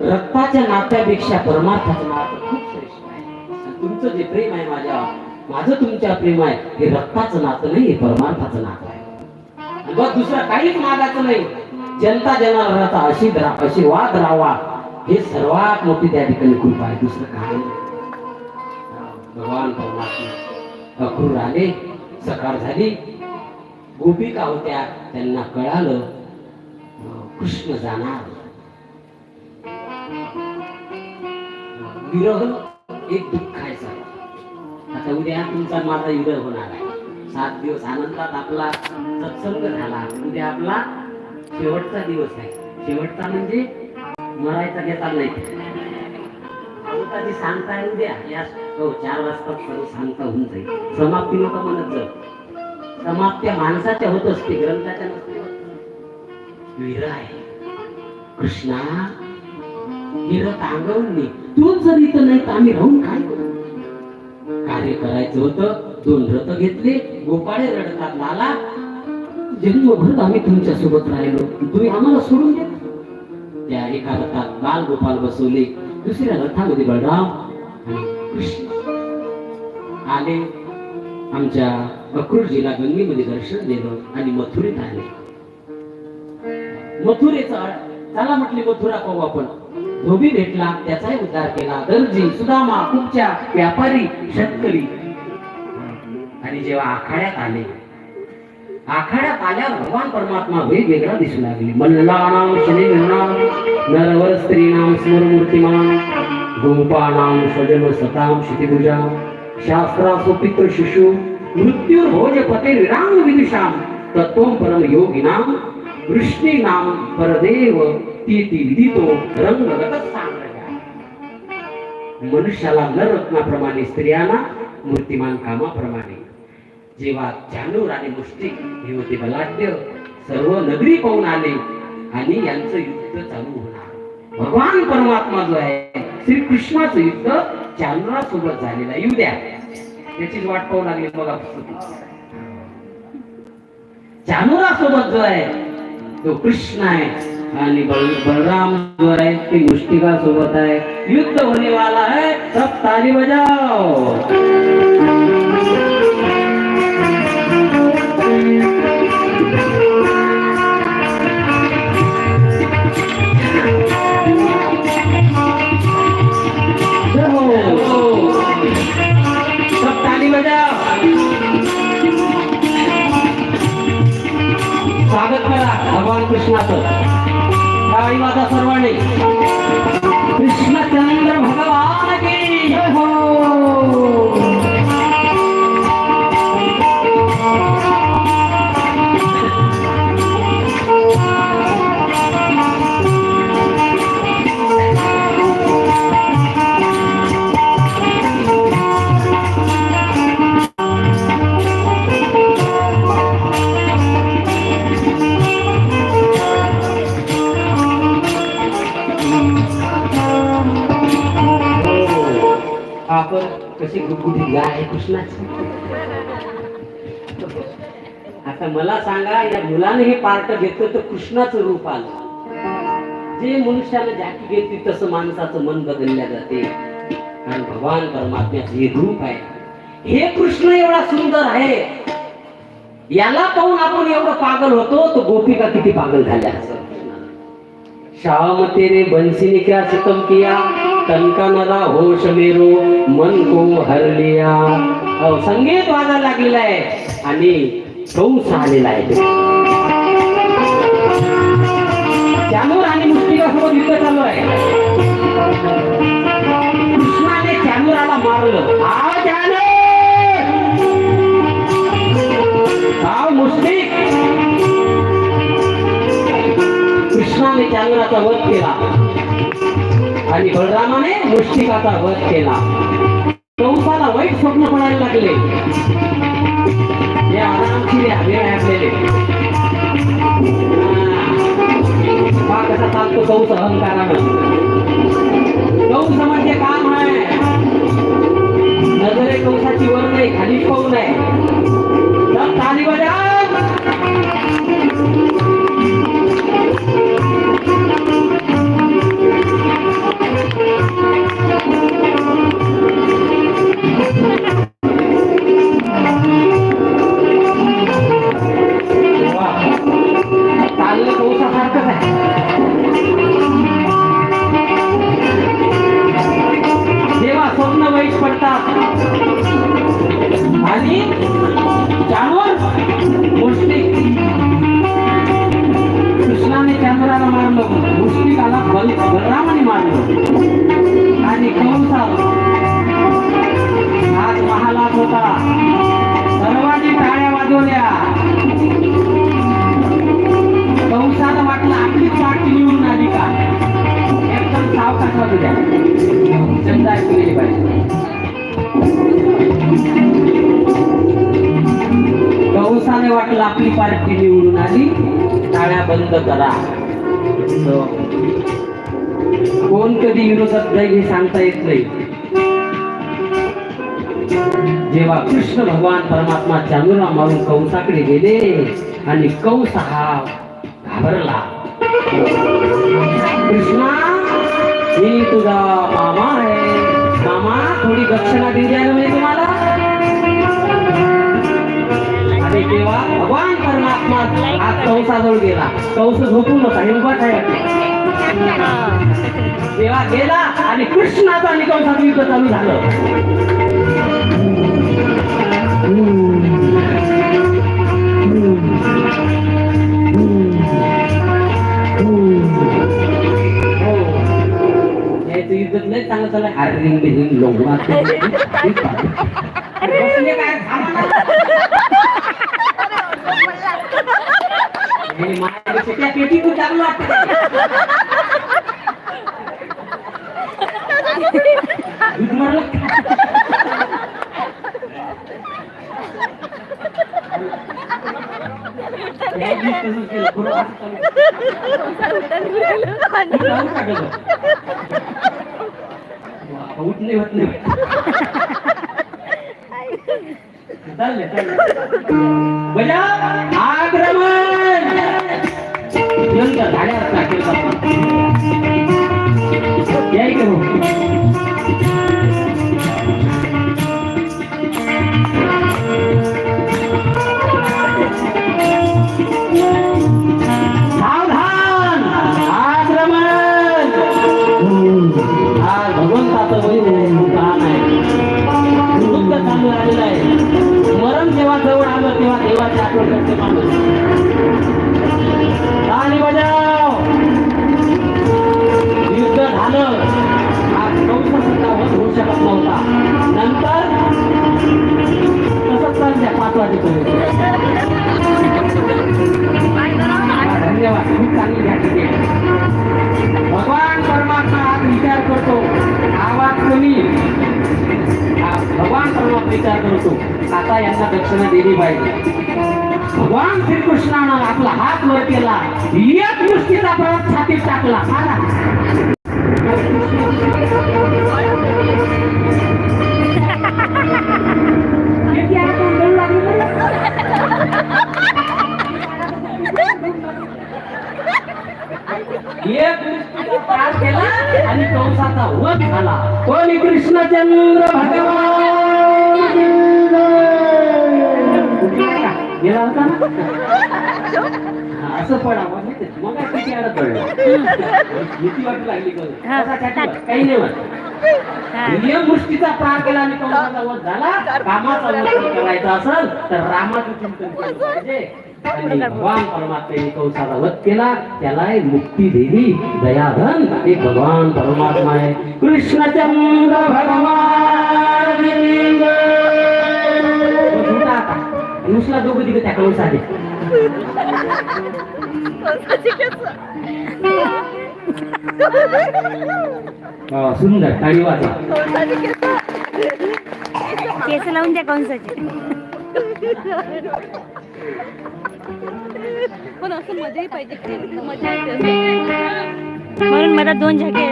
रक्ताच्या नात्यापेक्षा परमार्थाचं नातं खूप श्रेष्ठ आहे. तुमचं जे प्रेम आहे माझ्या माझं तुमच्या प्रेम आहे हे रक्ताचं नातं नाही हे परमार्थाचं नातं आहे. आणि बस दुसरं काहीच मागायचं नाही. जनता जनावरांचा अशी अशी वाद राहावा हे सर्वात मोठी त्या ठिकाणी कृपा आहे. दुसरं काही नाही. भगवान परमात्मा अक्रूर आले सकाळ झाली. गोपिका होत्या त्यांना कळालं कृष्ण जाणार. विरह एक दुःखायचा आता उद्या तुमचा माझा विरह होणार आहे. सात दिवस आनंदात आपला सत्संग झाला. उद्या आपला शेवटचा दिवस आहे. शेवटचा म्हणजे मरायचा घेता नाही. अमृताची सांगता आहे उद्या या हो, चार वाजता सर्व सांगता होऊन जाईल. समाप्ती नका म्हणत जाऊ. समाप्त्या माणसाच्या होत असते ग्रंथाच्या नसते विरह आहे. कृष्णा ही रथ अंगवून तू जर इथं नाही तर आम्ही राहून काय करू? कार्य करायचं होतं दोन रथ घेतले गोपाळे रडतात लाला जन्मभर आम्ही तुमच्यासोबत राहिलो. तुम्ही आम्हाला सोडून द्या. त्या एका रथात बाल गोपाल बसवले. दुसऱ्या रथामध्ये बळराम आणि कृष्ण आले. आमच्या अक्रूरजीला गंगेमध्ये दर्शन दिलं आणि मथुरेत आले मथुरेचा चला म्हटले मथुरा पाहू आपण. धोबी भेटला त्याचाही उद्धार केला. दर्जी सुदामा कुपच्या व्यापारी शेतकरी. आणि जेव्हा आखाड्यात आले आखाड्यात आल्यावर भगवान परमात्मा वेगवेगळा दिसू लागले. मल्लानाम शनी नरवर स्त्रीनाम स्मरमूर्तिमान गोपानाम सजन सताम क्षितिभुजा शास्त्रासो सुपित्र शिशु मृत्यू भोज पते विराम विदुषाम तत्व परम योगिनाम वृष्णी नाम परदेव ती ती विदितो रंगगत मनुष्याला न रत्नाप्रमाणे स्त्रियांना मूर्तिमान कामाप्रमाणे. जेव्हा जानूर आणि मुष्टिक हे होते बलाढ्य सर्व नगरी पाहून आले आणि यांचं युद्ध चालू होणार. भगवान परमात्मा जो आहे श्री कृष्णाचं युद्ध चांद्रासोबत झालेलं आहे. येऊ द्या. त्याचीच वाट पाहू लागली बघा चानुरासोबत जो आहे तो कृष्ण आहे. आणि बलराम जो आहे ते मुष्टिका सोबत आहे. युद्ध होने वाला है सब ताली बजाओ हो. सब ताली बजाओ स्वागत करा भगवान कृष्णाचं. टाळी वाजा सर्वांनी आपण कशी गुटगुटीत गाय आहे कृष्णाची. आता मला सांगा या मुलाने हे पार्ट घेतलं तर कृष्णाचं रूप आलं. जे मनुष्याला जाती घेतली तसं माणसाचं मन बदलल्या जाते. आणि भगवान परमात्म्याचं हे रूप आहे. हे कृष्ण एवढा सुंदर आहे. याला पाहून आपण एवढं पागल होतो तो गोपिका किती पागल झाल्या. असं श्याम तेरे बंसी ने क्या सितम किया. कनकनला होश मेरो मन को हर लिया. अहो, संगीत वाजायला लागलेला आहे आणि कंस आलेला आहे. चानूर आणि मुष्टिका सोबत युद्ध चालू आहे. कृष्णाने चानूराला मारलं. आ कृष्णाने चांद्राचा वध केला. आणि बलरामाने मुष्टिकाचा वध केला. कंसाला वाईट स्वप्न पडायला लागले. हे आरामशीर हवे आपलेले हा. कसा चालतो कंस अहंकारानं? कंस म्हणजे काम आहे नजरे कौसाची वर नाही खाली पाहू नये. बलरामाने मारलं. आणि कंसा आज महालात होता. सर्वांनी टाळ्या वाजवल्या. कंसाला वाटलं आपलीच पाठी निवडून आली का? एकदम सावकाश वाजू द्या. शब्द ऐकू गेले पाहिजे. कंसाने वाटलं आपली पार्टी निवडून आली. टाळ्या बंद करा. So, कोण कधी विरोधात जाईल हे सांगता येत नाही. जेव्हा कृष्ण भगवान परमात्मा चांदुरा मारून कंसाकडे गेले आणि कंस हा घाबरला. कृष्णा मी तुझा मामा आहे. मामा थोडी दक्षिणा देऊ द्या ना मी तुम्हाला. आणि तेव्हा भगवान परमात्मा आज कंसाजवळ गेला. कंस झोपून होता. हे उभा आहे तेव्हा गेला आणि कृष्णाचा आणि कंसाचं युद्ध चालू हो. चांगलं चाललंय. अरे बसले काय थांबा ना. आणि माझ्यापेक्षा त्या पेटीतून चांगलं वाटतं दूध मारलं या दिवशी तसंच केलं. बरोबर असं चालू. दूध लावून टाकायचं. वा, उठ नाही होत नाही चाललंय चाललंय बजा हो. आहे झाल्यावर टाकेल झालेलं आहे मरण जेव्हा जवळ आलं तेव्हा देवाची आठवण करते. आपण विचार करतो आता यांना दक्षिणा दिली पाहिजे. भगवान श्रीकृष्णानं आपला हात वर केला एक मुष्टीचा प्रवास छातीत टाकला. गेला होता ना हा, असं आहे? मग काय किती भीती वाटू लागली. हा. काही नाही नियम मुष्टीचा पार केला आणि वध झाला कामाचा वध करायचा असेल तर रामाचं चिंतन केलं पाहिजे भगवान परमात्म्याने कंसाचा वध केला त्याला मुक्ती दिली दयाधन एक भगवान परमात्मा आहे कृष्णचंद्र भगवान. दोघं तिघं त्या कंसाने हा, सुंदर टाळी वाजा केस लावून द्या कंसाचे. पण असं मध्ये पाहिजे म्हणून मला दोन झाके